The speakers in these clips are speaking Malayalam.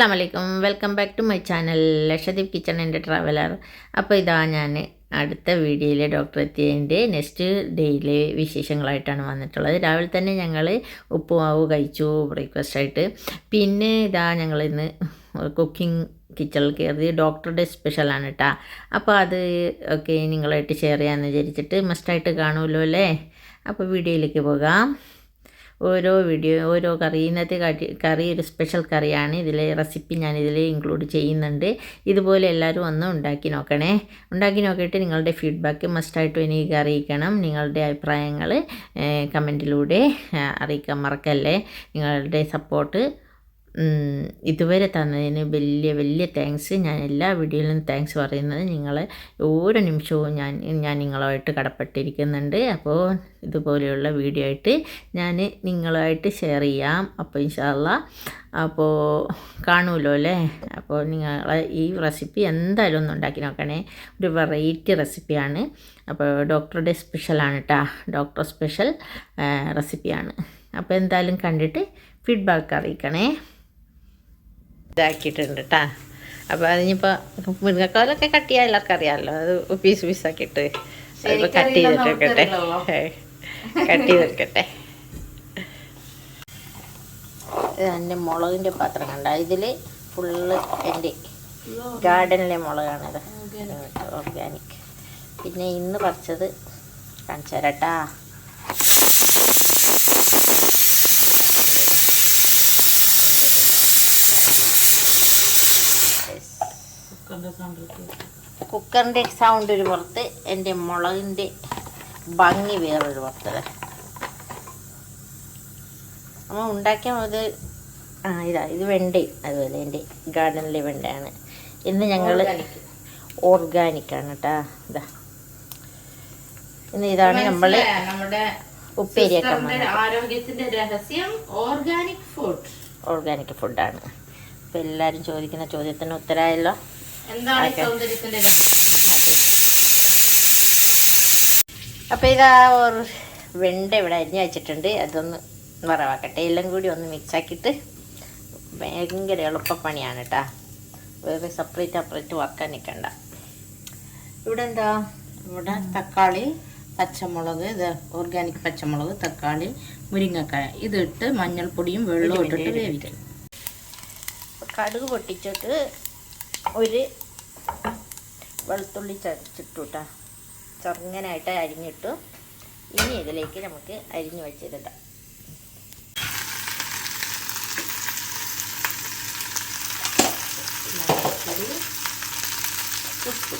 അസ്സലാം വലൈക്കും welcome back to my channel. Lakshadweep kitchen എന്റെ ട്രാവലർ. അപ്പോൾ ഇതാ ഞാൻ അടുത്ത വീഡിയോയിലെ ഡോക്ടർ എത്തിയതിന്റെ നെക്സ്റ്റ് ഡേയിലെ വിശേഷങ്ങളായിട്ടാണ് വന്നിട്ടുള്ളത്. രാവിലെ തന്നെ ഞങ്ങൾ ഉപ്പുമാവ് കഴിച്ചു ബ്രേക്ക്ഫാസ്റ്റ് ആയിട്ട്. പിന്നെ ഇതാ ഞങ്ങൾ ഇന്ന് കുക്കിംഗ് കിച്ചണിൽ കയറി ഡോക്ടറുടെ സ്പെഷ്യലാണ് കേട്ടോ. അപ്പോൾ അത് ഒക്കെ നിങ്ങളായിട്ട് ഷെയർ ചെയ്യാമെന്ന് വിചാരിച്ചിട്ട് മസ്റ്റായിട്ട് കാണുമല്ലോ അല്ലേ? അപ്പോൾ വീഡിയോയിലേക്ക് പോകാം. ഓരോ വീഡിയോ ഓരോ കറി ഇന്നത്തെ കറി ഒരു സ്പെഷ്യൽ കറിയാണ്. ഇതിലെ റെസിപ്പി ഞാൻ ഇതിൽ ഇൻക്ലൂഡ് ചെയ്യുന്നുണ്ട്. ഇതുപോലെ എല്ലാവരും ഒന്ന് ഉണ്ടാക്കി നോക്കണേ. ഉണ്ടാക്കി നോക്കിയിട്ട് നിങ്ങളുടെ ഫീഡ്ബാക്ക് മസ്റ്റായിട്ടും എനിക്ക് അറിയിക്കണം. നിങ്ങളുടെ അഭിപ്രായങ്ങൾ കമന്റിലൂടെ അറിയിക്കാൻ മറക്കല്ലേ? നിങ്ങളുടെ സപ്പോർട്ട് ഇതുവരെ തന്നതിന് വലിയ വലിയ താങ്ക്സ് ഞാൻ എല്ലാ വീഡിയോയിലും താങ്ക്സ് പറയുന്നത് നിങ്ങളെ ഓരോ നിമിഷവും ഞാൻ ഞാൻ നിങ്ങളുമായിട്ട് കടപ്പെട്ടിരിക്കുന്നുണ്ട്. അപ്പോൾ ഇതുപോലെയുള്ള വീഡിയോ ആയിട്ട് ഞാൻ നിങ്ങളുമായിട്ട് ഷെയർ ചെയ്യാം. അപ്പോൾ ഇൻഷാല്ല അപ്പോൾ കാണുമല്ലോ അല്ലേ? അപ്പോൾ നിങ്ങളെ ഈ റെസിപ്പി എന്തായാലും ഒന്ന് ഉണ്ടാക്കി നോക്കണേ. ഒരു വെറൈറ്റി റെസിപ്പിയാണ് അപ്പോൾ ഡോക്ടറുടെ സ്പെഷ്യലാണ് കേട്ടോ ഡോക്ടർ സ്പെഷ്യൽ റെസിപ്പിയാണ്. അപ്പോൾ എന്തായാലും കണ്ടിട്ട് ഫീഡ്ബാക്ക് അറിയിക്കണേ. ഇതാക്കിയിട്ടുണ്ട് കേട്ടാ അപ്പോൾ അതിനിപ്പോൾ മുരിങ്ങക്കാലൊക്കെ കട്ട് ചെയ്യാൻ എല്ലാവർക്കും അറിയാമല്ലോ. അത് പീസ് പീസാക്കിയിട്ട് അതിപ്പോൾ കട്ട് ചെയ്തിട്ടെടുക്കട്ടെ കട്ട് ചെയ്ത് വെക്കട്ടെ എന്റെ മുളകിന്റെ പാത്രം കണ്ട. ഇതിൽ ഫുള്ള് എന്റെ ഗാർഡനിലെ മുളകാണിത്. ഓർഗാനിക്. പിന്നെ ഇന്ന് പറിച്ചത് കാണിച്ചു തരാട്ടാ കുക്കറിന്റെ സൗണ്ട് ഒരു പുറത്ത് എന്റെ മുളകിന്റെ ഭംഗി വേറൊരു പുറത്ത്. നമ്മൾ ഉണ്ടാക്കിയ ഇത് ആ ഇതാ ഇത് വെണ്ടയും അതുപോലെ എന്റെ ഗാർഡനിലെ വെണ്ടയാണ്. ഇന്ന് ഞങ്ങൾ ഓർഗാനിക്കാണ് കേട്ടാ ഇതാ. ഇന്ന് ഇതാണ് നമ്മൾ നമ്മുടെ ഉപ്പേരിയൊക്കെ ആരോഗ്യത്തിന്റെ രഹസ്യം ഓർഗാനിക് ഫുഡ് ഓർഗാനിക് ഫുഡാണ് അപ്പോൾ എല്ലാരും ചോദിക്കുന്ന ചോദ്യത്തിന് ഉത്തരായല്ലോ. എന്താണ് സൗന്ദര്യത്തിന്റെ അപ്പോൾ ഇതാ ഒരു വെണ്ട ഇവിടെ അരിഞ്ഞ് വെച്ചിട്ടുണ്ട്. അതൊന്ന് വറവാക്കട്ടെ എല്ലാം കൂടി ഒന്ന് മിക്സ് ആക്കിയിട്ട് ഭയങ്കര എളുപ്പപ്പണിയാണ് കേട്ടാ വേറെ സെപ്പറേറ്റ് സെപ്പറേറ്റ് വറക്കാൻ നിൽക്കണ്ട ഇവിടെ എന്താ? ഇവിടെ തക്കാളി പച്ചമുളക് ഇത് ഓർഗാനിക് പച്ചമുളക് തക്കാളി മുരിങ്ങക്കായ. ഇതിട്ട് മഞ്ഞൾപ്പൊടിയും വെള്ളവും ഇട്ടിട്ട് വേവിക്കും. കടുക് പൊട്ടിച്ചിട്ട് ഒരു വെളുത്തുള്ളി ചതച്ചിട്ടു കേട്ടോ ചെറുങ്ങനായിട്ട് അരിഞ്ഞിട്ടു ഇനി ഇതിലേക്ക് നമുക്ക് അരിഞ്ഞു വെച്ചിടാം മഞ്ഞൾപ്പൊടി ഉപ്പ്.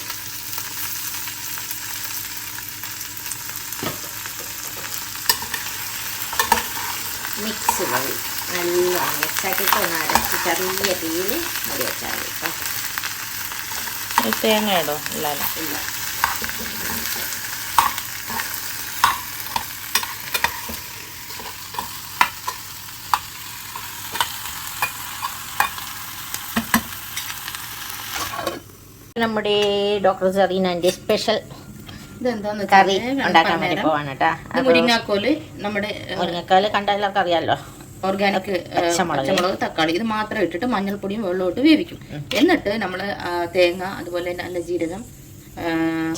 മിക്സ് മതി നല്ലോണം മിക്സാക്കിയിട്ട് ഒന്ന് അരച്ച് ചെറിയ തീയിൽ മുടി വെച്ചാൽ മതി കേട്ടോ. തേങ്ങ ഇടോ ഇല്ല ഇല്ല. നമ്മുടെ ഡോക്ടർ സറീനാന്റെ സ്പെഷ്യൽ കറി ഉണ്ടാക്കാൻ വേണ്ടി പോവാണ് കേട്ടാ മുരിങ്ങാക്കോൽ നമ്മുടെ മുരിങ്ങക്കാൽ കണ്ട എല്ലാവർക്കും അറിയാമല്ലോ ഓർഗാനിക് പച്ചമുളക്. തക്കാളി ഇത് മാത്രം ഇട്ടിട്ട് മഞ്ഞൾപ്പൊടിയും വെള്ളവും ഇട്ട് വേവിക്കും എന്നിട്ട് നമ്മൾ തേങ്ങ അതുപോലെ നല്ല ജീരകം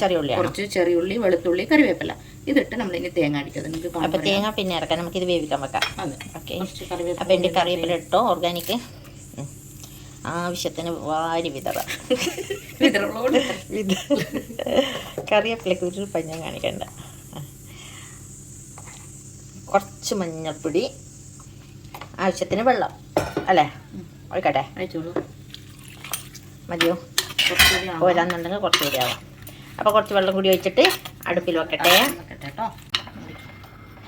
ചെറിയുള്ളി കുറച്ച് ചെറിയുള്ളി വെളുത്തുള്ളി കറിവേപ്പില. ഇതിട്ട് നമ്മൾ ഇനി തേങ്ങ അടിക്കും. നമുക്ക് തേങ്ങ പിന്നെ ഇറക്കാം. നമുക്ക് ഇത് വേവിക്കാൻ വെക്കാം. അതെ. ഓക്കെ. കറിവേപ്പില അപ്പൊ എന്റെ കറിവേപ്പില ഇട്ടോ? ഓർഗാനിക്. ആവശ്യത്തിന് വാരി വിതറ. കറിവേപ്പിലക്ക് ഒരു പഞ്ഞം കാണിക്കണ്ട. കുറച്ച് മഞ്ഞൾപ്പൊടി ആവശ്യത്തിന് വെള്ളം അല്ലേ? ഒഴിക്കട്ടെ. മതിയോ. പോരാന്നുണ്ടെങ്കിൽ കുറച്ച് കൂടി ആവാം. അപ്പോൾ കുറച്ച് വെള്ളം കൂടി ഒഴിച്ചിട്ട് അടുപ്പിൽ വെക്കട്ടെ. വെക്കട്ടെ കേട്ടോ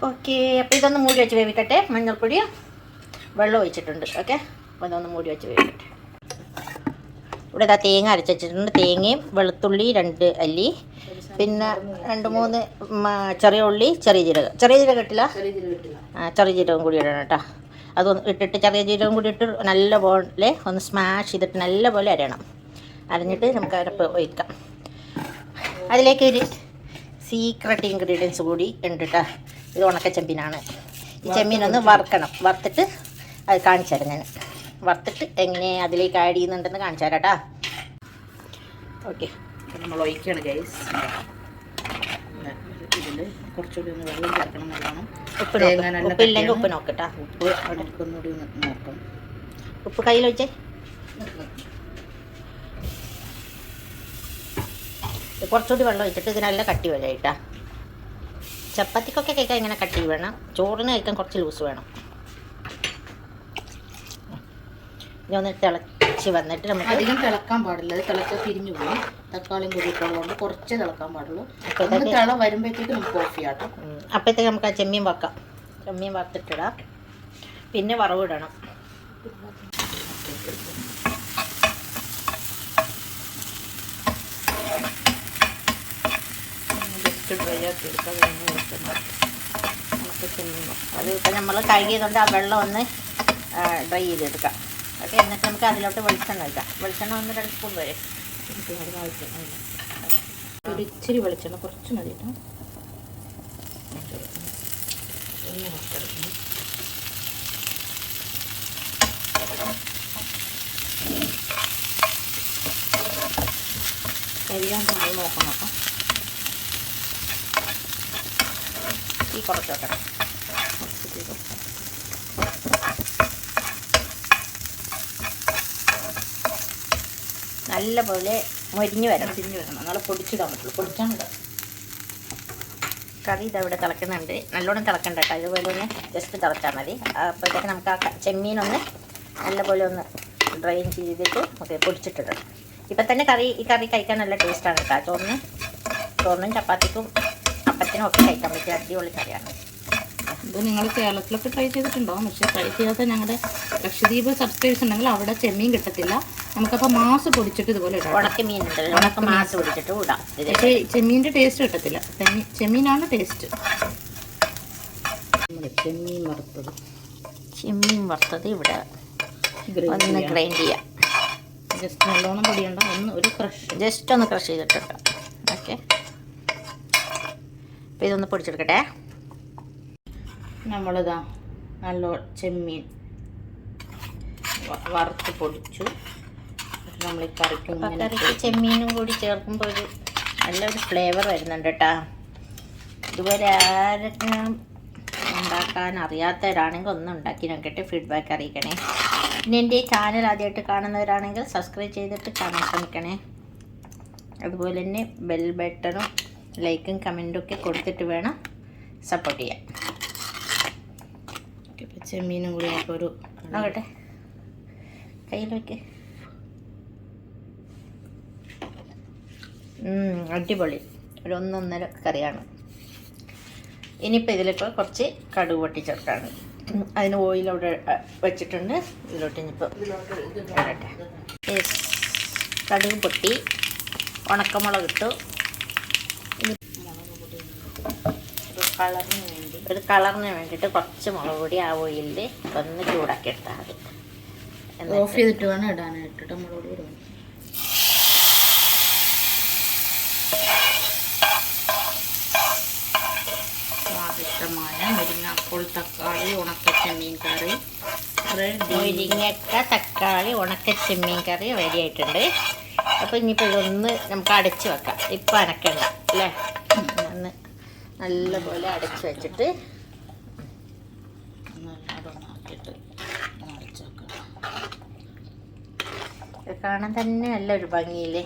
ഓക്കെ അപ്പോൾ ഇതൊന്ന് മൂടി വെച്ച് വേവിക്കട്ടെ. മഞ്ഞൾപ്പൊടിയും വെള്ളം ഒഴിച്ചിട്ടുണ്ട്. ഓക്കെ? അപ്പോൾ ഇതൊന്ന് മൂടി വെച്ച് വേവിക്കട്ടെ. ഇവിടെ ഇതാ തേങ്ങ അരച്ച് വെച്ചിട്ടുണ്ട്. തേങ്ങയും വെളുത്തുള്ളി രണ്ട് അല്ലി. പിന്നെ രണ്ട് മൂന്ന് ചെറിയ ഉള്ളി ചെറിയ ജീരകം. ചെറിയ ജീരകം ഇട്ടില്ല? ചെറിയ ജീരകം ഇട്ടില്ല. ആ, ചെറിയ ജീരകം കൂടി ഇടണം കേട്ടോ. അതൊന്ന് ഇട്ടിട്ട് ചെറിയ ജീരകം കൂടി ഇട്ട് നല്ല പോലെ ഒന്ന് സ്മാഷ് ചെയ്തിട്ട് നല്ല പോലെ അരയണം. അരഞ്ഞിട്ട് നമുക്ക് അരപ്പ് ഒഴിക്കാം. അതിലേക്ക് ഒരു സീക്രട്ട് ഇൻഗ്രീഡിയൻസ് കൂടി ഉണ്ട് കേട്ടോ. ഇത് ഉണക്ക ചെമ്മീനാണ് ഈ ചെമ്മീനൊന്ന് വറുക്കണം. വറുത്തിട്ട് അത് കാണിച്ചു തരാം ഞാൻ. വറുത്തിട്ട് എങ്ങനെ അതിലേക്ക് ആഡ് ചെയ്യുന്നുണ്ടെന്ന് കാണിച്ചു തരാം കേട്ടോ. ഓക്കെ നമ്മൾ ഒഴിക്കുകയാണ് ഗൈസ് ഇതിൽ കുറച്ചുകൂടി ഒന്ന് വെള്ളം ചേർക്കണം നല്ലോണം. ഉപ്പ് ഉപ്പില്ലെങ്കിൽ ഉപ്പ്. നോക്കട്ടാ. ഉപ്പ് അടുക്കൊന്നുകൂടി ഒന്ന് ഉപ്പ് കയ്യിൽ വെച്ചേ കുറച്ചുകൂടി വെള്ളം ഒഴിച്ചിട്ട് ഇത് നല്ല കട്ടി വേണം ഇട്ടാ. ചപ്പാത്തിക്കൊക്കെ കഴിക്കാൻ ഇങ്ങനെ കട്ടി വേണം. ചോറിന് കഴിക്കാൻ കുറച്ച് ലൂസ് വേണം. ഇനി ഒന്ന് തിളച്ച് വന്നിട്ട് നമുക്ക് അധികം തിളക്കാൻ പാടില്ല. അത് തിളച്ച് പിരിഞ്ഞു പോകും തക്കാളിയും കൂടിയിട്ടുള്ളതുകൊണ്ട് കുറച്ചേ തിളക്കാൻ പാടുള്ളൂ. അപ്പോൾ ഒന്ന് തിള വരുമ്പോഴത്തേക്ക് നമുക്ക് ഓഫ് ചെയ്യാട്ടോ അപ്പോഴത്തേക്ക് നമുക്ക് ആ ചെമ്മീൻ വെക്കാം. ചെമ്മീൻ വറുത്തിട്ടിടാം. പിന്നെ വറവിടണം. ജസ്റ്റ് ഡ്രൈ ആക്കി എടുക്കാം. കഴിഞ്ഞ് കൊടുക്കണം നമുക്ക് ചെമ്മീൻ വറക്കാം. അത് ഇപ്പം നമ്മൾ കഴുകിയതുകൊണ്ട് ആ വെള്ളം ഒന്ന് ഡ്രൈ ചെയ്തെടുക്കാം. ഓക്കെ എന്നിട്ട് നമുക്ക് അതിലോട്ട് വെളിച്ചെണ്ണ ഒഴിക്കാം. വെളിച്ചെണ്ണ ഒന്ന് രണ്ട് സ്പൂൺ വരെ. ഒരു ഇച്ചിരി വെളിച്ചെണ്ണ കുറച്ച് മതി കേട്ടോ. എല്ലാം നമ്മൾ നോക്കണം കേട്ടോ. ഈ കുറച്ച് തീ കുറച്ച്. നല്ലപോലെ മൊരിഞ്ഞു വരണം. അരിഞ്ഞ് വരണം. നല്ല പൊടിച്ചിടാൻ പറ്റുള്ളൂ. പൊടിച്ചാണിടാം കറി ഇതവിടെ തിളക്കുന്നുണ്ട്. നല്ലോണം തിളക്കണ്ട കേട്ടോ. ഇതുപോലെ ഒന്ന് ജസ്റ്റ് തിളച്ചാൽ മതി. അപ്പോഴത്തേക്ക് നമുക്ക് ആ ചെമ്മീനൊന്ന് നല്ലപോലെ ഒന്ന് ഡ്രൈൻ ചെയ്തിട്ട് നമുക്ക് പൊടിച്ചിട്ടിടും. ഇപ്പം തന്നെ കറി ഈ കറി കഴിക്കാൻ നല്ല ടേസ്റ്റാണ് കേട്ടോ. ചോറിന് ചോറിനും ചപ്പാത്തിക്കും അപ്പത്തിനും ഒക്കെ കഴിക്കാൻ പറ്റിയ അടിപൊളി കറിയാണ്. ഇത് നിങ്ങൾ കേരളത്തിലൊക്കെ ട്രൈ ചെയ്തിട്ടുണ്ടോ പക്ഷേ ട്രൈ ചെയ്യാത്ത ഞങ്ങളുടെ ലക്ഷദ്വീപ് സബ്സ്ക്രൈബേഴ്സ് ഉണ്ടെങ്കിൽ അവിടെ ചെമ്മീൻ കിട്ടത്തില്ല. നമുക്കപ്പോൾ മാസ് പൊടിച്ചിട്ട് ഇതുപോലെ ഇടാം ഉണക്ക മീൻ ഉണ്ടല്ലോ ഉണക്ക മാസ് പൊടിച്ചിട്ട് ഇടാം. പക്ഷേ ചെമ്മീന്റെ ടേസ്റ്റ് കിട്ടത്തില്ല. ചെമ്മീൻ ചെമ്മീനാണ് ടേസ്റ്റ്. ചെമ്മീൻ വറുത്തത്. ചെമ്മീൻ വറുത്തത് ഇവിടെ ഒന്ന് ഗ്രൈൻഡ് ചെയ്യാം. ജസ്റ്റ് നല്ലോണം പൊടിയണ്ട. ഒന്ന് ഒരു ക്രഷ് ജസ്റ്റ് ഒന്ന് ക്രഷ് ചെയ്തിട്ടിട്ടോ ഓക്കെ. അപ്പോൾ ഇതൊന്ന് പൊടിച്ചെടുക്കട്ടെ. നമ്മളിതാ നല്ല ചെമ്മീൻ വറുത്ത് പൊടിച്ചു. നമ്മൾ ഈ കറിക്ക് കറിക്ക് ചെമ്മീനും കൂടി ചേർക്കുമ്പോൾ ഒരു നല്ലൊരു ഫ്ലേവർ വരുന്നുണ്ട് കേട്ടോ ഇതുപോലെ ആരെങ്കിലും ഉണ്ടാക്കാൻ അറിയാത്തവരാണെങ്കിൽ ഒന്ന് ഉണ്ടാക്കി നോക്കിയിട്ട് ഫീഡ്ബാക്ക് അറിയിക്കണേ. പിന്നെ എന്റെ ഈ ചാനൽ ആദ്യമായിട്ട് കാണുന്നവരാണെങ്കിൽ സബ്സ്ക്രൈബ് ചെയ്തിട്ട് കാണാൻ ശ്രമിക്കണേ. അതുപോലെ തന്നെ ബെൽ ബട്ടണും ലൈക്കും കമന്റും ഒക്കെ കൊടുത്തിട്ട് വേണം സപ്പോർട്ട് ചെയ്യാൻ. ചെമ്മീനും കൂടി ആയപ്പോൾ ഒരു നോക്കട്ടെ. കയ്യിൽ വയ്ക്ക് അടിപൊളി. ഒരു ഒന്നൊന്നര കറിയാണ്. ഇനിയിപ്പോൾ ഇതിലേക്ക് കുറച്ച് കടുക് പൊട്ടിച്ചേർക്കാണ് അതിന് ഓയിൽ അവിടെ വെച്ചിട്ടുണ്ട്. ഇതിലോട്ട് ഇനിയിപ്പോൾ ഇടട്ടെ. കടുക് പൊട്ടി. ഉണക്കമുളക് ഇട്ടു. കളറിന് വേണ്ടി. ഒരു കളറിന് വേണ്ടിയിട്ട് കുറച്ച് മുളക് പൊടി ആ ഓയിലിൽ ഒന്ന് ചൂടാക്കി എടുത്താൽ മതി. ഓഫ് ചെയ്തിട്ട് വേണം ഇടാനായിട്ട്. നമ്മളോട് ഇടും സ്വാദിഷ്ടമായ മുരിങ്ങാപ്പോൾ തക്കാളി ഉണക്കച്ചെമ്മീൻ കറി. റെഡി മുരിങ്ങക്ക തക്കാളി ഉണക്കച്ചെമ്മീൻ കറി റെഡി ആയിട്ടുണ്ട്. അപ്പോൾ ഇനിയിപ്പോൾ ഇതൊന്ന് നമുക്ക് അടച്ച് വെക്കാം. ഇപ്പം അനക്കണ്ട അല്ലേ? ഒന്ന് നല്ലപോലെ അടച്ച് വെച്ചിട്ട് കാണാൻ തന്നെ നല്ലൊരു ഭംഗിയില്ലേ?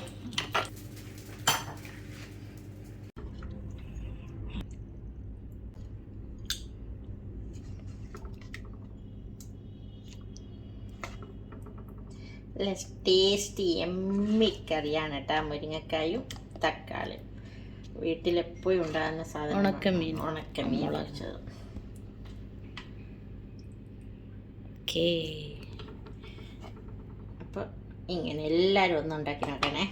ടേസ്റ്റി എമ്മി കറിയാണ് കേട്ടോ മുരിങ്ങക്കായും തക്കാളിയും. വീട്ടിലെപ്പോഴും ഉണ്ടാകുന്ന സാധനം ഉണക്കമീൻ. ഉണക്കമീൻ. മുളച്ചത് ഓക്കേ. അപ്പോൾ ഇങ്ങനെ എല്ലാവരും ഒന്ന് ഉണ്ടാക്കി നോക്കണേ.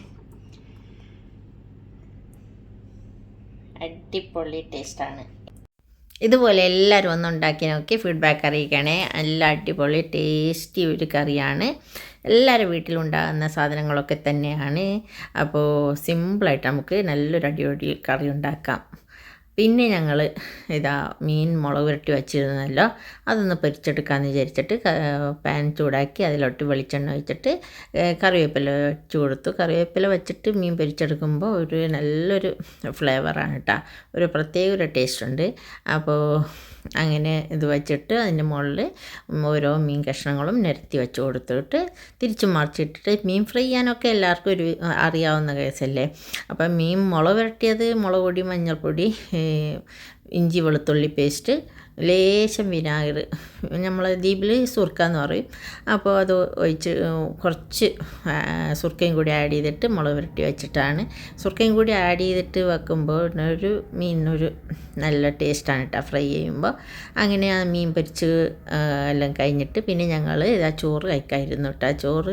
അടിപൊളി ടേസ്റ്റാണ് ഇതുപോലെ എല്ലാവരും ഒന്ന് ഉണ്ടാക്കി നോക്കി ഫീഡ്ബാക്ക് അറിയിക്കണേ. നല്ല അടിപൊളി ടേസ്റ്റി ഒരു കറിയാണ്. എല്ലാവരും വീട്ടിലുണ്ടാകുന്ന സാധനങ്ങളൊക്കെ തന്നെയാണ്. അപ്പോൾ സിമ്പിളായിട്ട് നമുക്ക് നല്ലൊരു അടിപൊളി കറി ഉണ്ടാക്കാം. പിന്നെ ഞങ്ങൾ ഇതാ മീൻ മുളക് പുരട്ടി വെച്ചിരുന്നല്ലോ അതൊന്ന് പൊരിച്ചെടുക്കാമെന്ന് വിചാരിച്ചിട്ട് പാൻ ചൂടാക്കി അതിലോട്ട് വെളിച്ചെണ്ണ ഒഴിച്ചിട്ട് കറിവേപ്പില വെച്ച് കൊടുത്തു. കറിവേപ്പില വെച്ചിട്ട് മീൻ പൊരിച്ചെടുക്കുമ്പോൾ ഒരു നല്ലൊരു ഫ്ലേവറാണ് കേട്ടോ ഒരു പ്രത്യേക ഒരു ടേസ്റ്റ് ഉണ്ട്. അപ്പോൾ അങ്ങനെ ഇത് വെച്ചിട്ട് അതിന്റെ മുകളിൽ ഓരോ മീൻ കഷ്ണങ്ങളും നിരത്തി വെച്ച് കൊടുത്തിട്ട് തിരിച്ചു മറിച്ചിട്ടിട്ട് മീൻ ഫ്രൈ ചെയ്യാനൊക്കെ എല്ലാവർക്കും ഒരു അറിയാവുന്ന കേസല്ലേ? അപ്പം മീൻ മുളക് പുരട്ടിയത് മുളക് പൊടി മഞ്ഞൾപ്പൊടി ഇഞ്ചി വെളുത്തുള്ളി പേസ്റ്റ് ലേശം വിനാഗിർ. നമ്മൾ ദ്വീപിൽ സുർക്ക എന്ന് പറയും. അപ്പോൾ അത് ഒഴിച്ച് കുറച്ച് ആ, സുർക്കയും കൂടി ആഡ് ചെയ്തിട്ട് മുളക് പുരട്ടി വെച്ചിട്ടാണ്. സുർക്കയും കൂടി ആഡ് ചെയ്തിട്ട് വെക്കുമ്പോൾ ഒരു മീനിനൊരു നല്ല ടേസ്റ്റാണ് കേട്ടോ ഫ്രൈ ചെയ്യുമ്പോൾ അങ്ങനെ ആ മീൻ പൊരിച്ച് എല്ലാം കഴിഞ്ഞിട്ട് പിന്നെ ഞങ്ങൾ ഇതാ ചോറ് കഴിക്കായിരുന്നു കേട്ടോ ചോറ്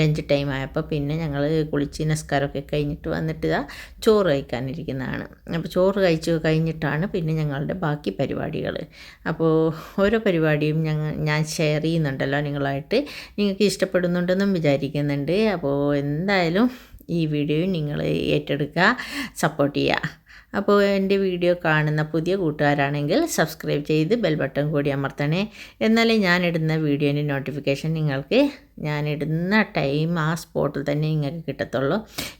ലഞ്ച് ടൈം ആയപ്പോൾ പിന്നെ ഞങ്ങൾ കുളിച്ച് നസ്കാരമൊക്കെ കഴിഞ്ഞിട്ട് വന്നിട്ട് ഇതാ ചോറ് കഴിക്കാനിരിക്കുന്നതാണ്. അപ്പോൾ ചോറ് കഴിച്ച് കഴിഞ്ഞിട്ടാണ് പിന്നെ ഞങ്ങളുടെ ബാക്കി പരിപാടികൾ അപ്പോൾ ഓരോ പരിപാടിയും ഞങ്ങൾ ഞാൻ ഷെയർ ചെയ്യുന്നുണ്ടല്ലോ നിങ്ങളായിട്ട്. നിങ്ങൾക്ക് ഇഷ്ടപ്പെടുന്നുണ്ടെന്നും വിചാരിക്കുന്നുണ്ട്. അപ്പോൾ എന്തായാലും ഈ വീഡിയോ നിങ്ങൾ ഏറ്റെടുക്കുക സപ്പോർട്ട് ചെയ്യുക. അപ്പോൾ എന്റെ വീഡിയോ കാണുന്ന പുതിയ കൂട്ടുകാരാണെങ്കിൽ സബ്സ്ക്രൈബ് ചെയ്ത് ബെൽ ബട്ടൺ കൂടി അമർത്തണേ. എന്നാലേ ഞാനിടുന്ന വീഡിയോന്റെ നോട്ടിഫിക്കേഷൻ നിങ്ങൾക്ക് ഞാനിടുന്ന ടൈം ആ സ്പോട്ടിൽ തന്നെ നിങ്ങൾക്ക് കിട്ടത്തുള്ളൂ.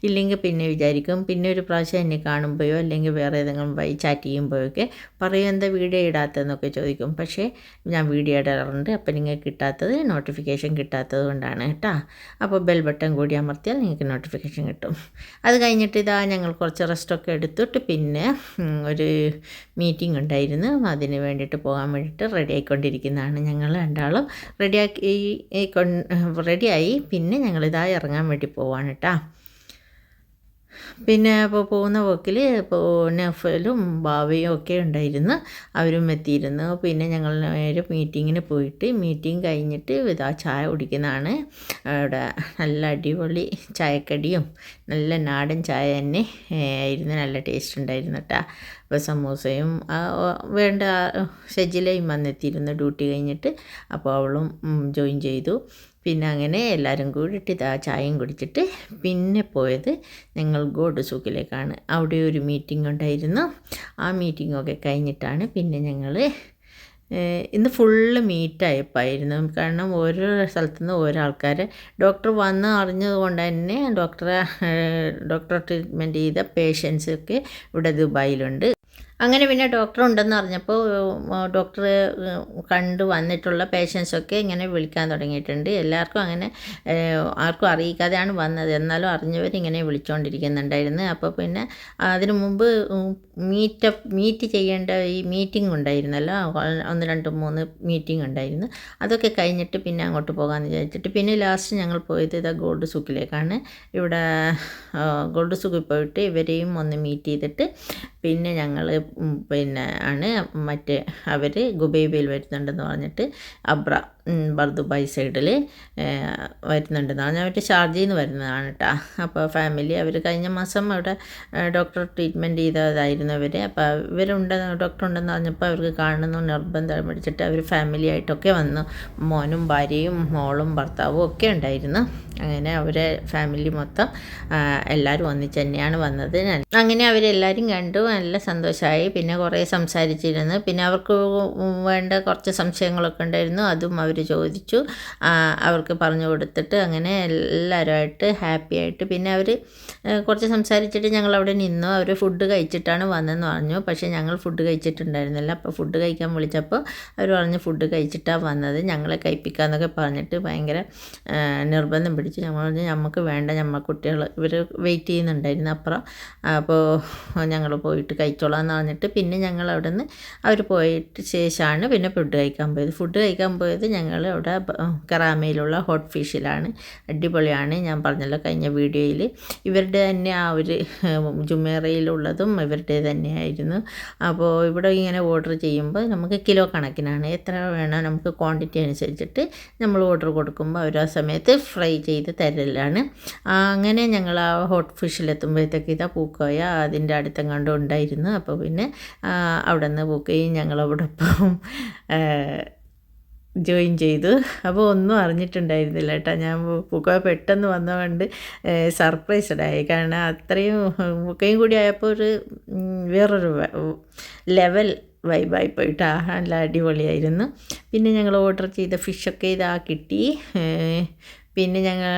ഇല്ലെങ്കിൽ പിന്നെ വിചാരിക്കും പിന്നെ ഒരു പ്രാവശ്യം എന്നെ കാണുമ്പോഴോ അല്ലെങ്കിൽ വേറെ ഏതെങ്കിലും വൈ ചാറ്റ് ചെയ്യുമ്പോഴൊക്കെ പറയും എന്താ വീഡിയോ ഇടാത്തതെന്നൊക്കെ ചോദിക്കും. പക്ഷേ ഞാൻ വീഡിയോ ഇടാറുണ്ട്. അപ്പോൾ നിങ്ങൾക്ക് കിട്ടാത്തത് നോട്ടിഫിക്കേഷൻ കിട്ടാത്തത് കൊണ്ടാണ് കേട്ടോ. അപ്പോൾ ബെൽ ബട്ടൺ കൂടി അമർത്തിയാൽ നിങ്ങൾക്ക് നോട്ടിഫിക്കേഷൻ കിട്ടും. അത് കഴിഞ്ഞിട്ട് ഇതാ ഞങ്ങൾ കുറച്ച് റെസ്റ്റൊക്കെ എടുത്തിട്ട് പിന്നെ ഒരു മീറ്റിംഗ് ഉണ്ടായിരുന്നു. അതിന് വേണ്ടിയിട്ട് പോകാൻ വേണ്ടിയിട്ട് റെഡി ആയിക്കൊണ്ടിരിക്കുന്നതാണ് ഞങ്ങൾ രണ്ടാളും. റെഡിയാക്കി റെഡിയായി പിന്നെ ഞങ്ങളിതാ ഇറങ്ങാൻ വേണ്ടി പോവാണ് കേട്ടോ പിന്നെ ഇപ്പോൾ പോകുന്ന പോക്കിൽ നഫലും ബാവയും ഒക്കെ ഉണ്ടായിരുന്നു. അവരും എത്തിയിരുന്നു. പിന്നെ ഞങ്ങൾ നേരെ മീറ്റിങ്ങിന് പോയിട്ട് മീറ്റിംഗ് കഴിഞ്ഞിട്ട് ഇതാ ചായ കുടിക്കുന്നതാണ്. അവിടെ നല്ല അടിപൊളി ചായക്കടിയും നല്ല നാടൻ ചായ തന്നെ ആയിരുന്നു. നല്ല ടേസ്റ്റ് ഉണ്ടായിരുന്നു കേട്ടോ അപ്പോൾ സമൂസയും വേണ്ട ഷജിലയും വന്നെത്തിയിരുന്നു. ഡ്യൂട്ടി കഴിഞ്ഞിട്ട്. അപ്പോൾ അവളും ജോയിൻ ചെയ്തു. പിന്നെ അങ്ങനെ എല്ലാവരും കൂടിയിട്ട് ഇതാ ചായയും കുടിച്ചിട്ട് പിന്നെ പോയത് ഞങ്ങൾ ഗോഡ് സൂക്കിലേക്കാണ് അവിടെ ഒരു മീറ്റിംഗ് ഉണ്ടായിരുന്നു. ആ മീറ്റിങ്ങൊക്കെ കഴിഞ്ഞിട്ടാണ് പിന്നെ ഞങ്ങൾ ഇന്ന് ഫുള്ള് മീറ്റായപ്പായിരുന്നു കാരണം ഓരോ സ്ഥലത്തു നിന്ന് ഓരോ ആൾക്കാർ ഡോക്ടർ വന്ന് അറിഞ്ഞത് കൊണ്ട് തന്നെ ഡോക്ടറെ ഡോക്ടർ ട്രീറ്റ്മെന്റ് ചെയ്ത പേഷ്യൻസൊക്കെ ഇവിടെ ദുബായിലുണ്ട്. അങ്ങനെ പിന്നെ ഡോക്ടർ ഉണ്ടെന്ന് അറിഞ്ഞപ്പോൾ ഡോക്ടർ കണ്ടു വന്നിട്ടുള്ള പേഷ്യൻസൊക്കെ ഇങ്ങനെ വിളിക്കാൻ തുടങ്ങിയിട്ടുണ്ട്. എല്ലാവർക്കും അങ്ങനെ ആർക്കും അറിയിക്കാതെയാണ് വന്നത്. എന്നാലും അറിഞ്ഞവർ ഇങ്ങനെ വിളിച്ചുകൊണ്ടിരിക്കുന്നുണ്ടായിരുന്നു അപ്പോൾ പിന്നെ അതിനു മുമ്പ് മീറ്റപ്പ് മീറ്റ് ചെയ്യേണ്ട ഈ മീറ്റിംഗ് ഉണ്ടായിരുന്നല്ലോ ഒന്ന് രണ്ട് മൂന്ന് മീറ്റിംഗ് ഉണ്ടായിരുന്നു അതൊക്കെ കഴിഞ്ഞിട്ട് പിന്നെ അങ്ങോട്ട് പോകാമെന്ന് വിചാരിച്ചിട്ട് പിന്നെ ലാസ്റ്റ് ഞങ്ങൾ പോയത് ഇതാ ഗോൾഡ് സൂക്കിലേക്കാണ്. ഇവിടെ ഗോൾഡ് സൂക്കിൽ പോയിട്ട് ഇവരെയും ഒന്ന് മീറ്റ് ചെയ്തിട്ട് പിന്നെ ഞങ്ങൾ പിന്നെ ആണ് മറ്റേ അവർ ഗുബൈബയിൽ വരുന്നുണ്ടെന്ന് പറഞ്ഞിട്ട് അബ്ര ബർദുബായ് സൈഡിൽ വരുന്നുണ്ട്. എന്നാണ് ഞാൻ മറ്റേ ഷാർജയിൽ നിന്ന് വരുന്നതാണ് കേട്ടോ അപ്പോൾ ഫാമിലി അവർ കഴിഞ്ഞ മാസം അവിടെ ഡോക്ടർ ട്രീറ്റ്മെന്റ് ചെയ്തതായിരുന്നു അവർ അപ്പോൾ ഇവരുണ്ട് ഡോക്ടർ ഉണ്ടെന്ന് പറഞ്ഞപ്പോൾ അവർക്ക് കാണുന്നു നിർബന്ധം പിടിച്ചിട്ട് അവർ ഫാമിലി ആയിട്ടൊക്കെ വന്നു. മോനും ഭാര്യയും മോളും ഭർത്താവും ഒക്കെ ഉണ്ടായിരുന്നു. അങ്ങനെ അവരെ ഫാമിലി മൊത്തം എല്ലാവരും ഒന്നിച്ച് തന്നെയാണ് വന്നത്. ഞാൻ- അങ്ങനെ അവരെല്ലാവരും കണ്ടു നല്ല സന്തോഷമായി പിന്നെ കുറേ സംസാരിച്ചിരുന്നു. പിന്നെ അവർക്ക് വേണ്ട കുറച്ച് സംശയങ്ങളൊക്കെ ഉണ്ടായിരുന്നു. അതും അവർ ചോദിച്ചു. അവർക്ക് പറഞ്ഞു കൊടുത്തിട്ട് അങ്ങനെ എല്ലാവരുമായിട്ട് ഹാപ്പി ആയിട്ട് പിന്നെ അവർ കുറച്ച് സംസാരിച്ചിട്ട് ഞങ്ങൾ അവിടെ നിന്നു. അവർ ഫുഡ് കഴിച്ചിട്ടാണ് വന്നതെന്ന് പറഞ്ഞു. പക്ഷേ ഞങ്ങൾ ഫുഡ് കഴിച്ചിട്ടുണ്ടായിരുന്നില്ല. അപ്പോൾ ഫുഡ് കഴിക്കാൻ വിളിച്ചപ്പോൾ അവർ പറഞ്ഞു ഫുഡ് കഴിച്ചിട്ടാണ് വന്നത്. ഞങ്ങളെ കഴിപ്പിക്കാമെന്നൊക്കെ പറഞ്ഞിട്ട് ഭയങ്കര നിർബന്ധം പിടിച്ചു. ഞങ്ങൾ പറഞ്ഞു നമുക്ക് വേണ്ട നമ്മൾ കുട്ടികൾ ഇവർ വെയിറ്റ് ചെയ്യുന്നുണ്ടായിരുന്നു അപ്പുറം. അപ്പോൾ ഞങ്ങൾ പോയിട്ട് കഴിച്ചോളാം എന്ന് പറഞ്ഞിട്ട് പിന്നെ ഞങ്ങൾ അവിടെ നിന്ന് അവർ പോയിട്ട് ശേഷമാണ് പിന്നെ ഫുഡ് കഴിക്കാൻ പോയത്. ഫുഡ് കഴിക്കാൻ പോയത് ഞങ്ങൾ അവിടെ കറാമയിലുള്ള ഹോട്ട് ഫിഷിലാണ്. അടിപൊളിയാണ് ഞാൻ പറഞ്ഞല്ലോ കഴിഞ്ഞ വീഡിയോയിൽ. ഇവരുടെ തന്നെ ആ ഒരു ജുമേറയിലുള്ളതും ഇവരുടെ തന്നെയായിരുന്നു. അപ്പോൾ ഇവിടെ ഇങ്ങനെ ഓർഡർ ചെയ്യുമ്പോൾ നമുക്ക് കിലോ കണക്കിനാണ്. എത്ര വേണം നമുക്ക് ക്വാണ്ടിറ്റി അനുസരിച്ചിട്ട് നമ്മൾ ഓർഡർ കൊടുക്കുമ്പോൾ അവർ ആ സമയത്ത് ഫ്രൈ ചെയ്ത് തരലാണ്. അങ്ങനെ ഞങ്ങൾ ആ ഹോട്ട് ഫിഷിലെത്തുമ്പോഴത്തേക്ക് ഇതാ പൂക്കോയ അതിന്റെ അടുത്തെങ്ങാണ്ടും ഉണ്ടായിരുന്നു. അപ്പോൾ പിന്നെ അവിടെ നിന്ന് പൂക്കുകയും ഞങ്ങളവിടെ ഇപ്പം ജോയിൻ ചെയ്തു. അപ്പോൾ ഒന്നും അറിഞ്ഞിട്ടുണ്ടായിരുന്നില്ല കേട്ടോ. ഞാൻ പൂക്കോയ പെട്ടെന്ന് വന്നതുകൊണ്ട് സർപ്രൈസ്ഡായി. കാരണം അത്രയും പൂക്കയും കൂടി ആയപ്പോൾ ഒരു വേറൊരു ലെവൽ വൈബായി പോയിട്ട്. നല്ല അടിപൊളിയായിരുന്നു. പിന്നെ ഞങ്ങൾ ഓർഡർ ചെയ്ത ഫിഷൊക്കെ ഇതാ കിട്ടി. പിന്നെ ഞങ്ങൾ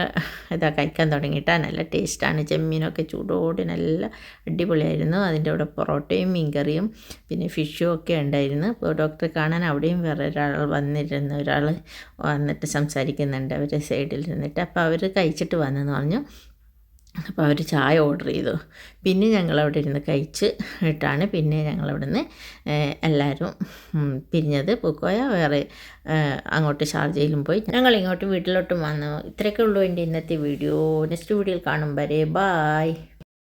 ഇതാ കഴിക്കാൻ തുടങ്ങിയിട്ടാ നല്ല ടേസ്റ്റാണ്. ചെമ്മീനൊക്കെ ചൂടോടെ നല്ല അടിപൊളിയായിരുന്നു. അതിന്റെ കൂടെ പൊറോട്ടയും മീൻകറിയും പിന്നെ ഫിഷും ഒക്കെ ഉണ്ടായിരുന്നു. അപ്പോൾ ഡോക്ടറെ കാണാൻ അവിടെയും വേറെ ഒരാൾ വന്നിരുന്നു. ഒരാൾ വന്നിട്ട് സംസാരിക്കുന്നുണ്ട് അവർ സൈഡിൽ ഇരുന്നിട്ട് അപ്പോൾ അവർ കഴിച്ചിട്ട് വന്നെന്ന് പറഞ്ഞു. അപ്പോൾ അവർ ചായ ഓർഡർ ചെയ്തു. പിന്നെ ഞങ്ങൾ അവിടെ ഇരുന്ന് കഴിച്ച് ഇട്ടാണ് പിന്നെ ഞങ്ങൾ നിന്ന് എല്ലാവരും പിരിഞ്ഞത്. പൂക്കോയ വേറെ അങ്ങോട്ട് ഷാർജയിലും പോയി. ഞങ്ങൾ ഇങ്ങോട്ട് വീട്ടിലോട്ടും വന്നു. ഇത്രയൊക്കെ ഉള്ളൂ എന്റെ ഇന്നത്തെ വീഡിയോ. നെക്സ്റ്റ് വീഡിയോയിൽ കാണും വരെ. ബായ്.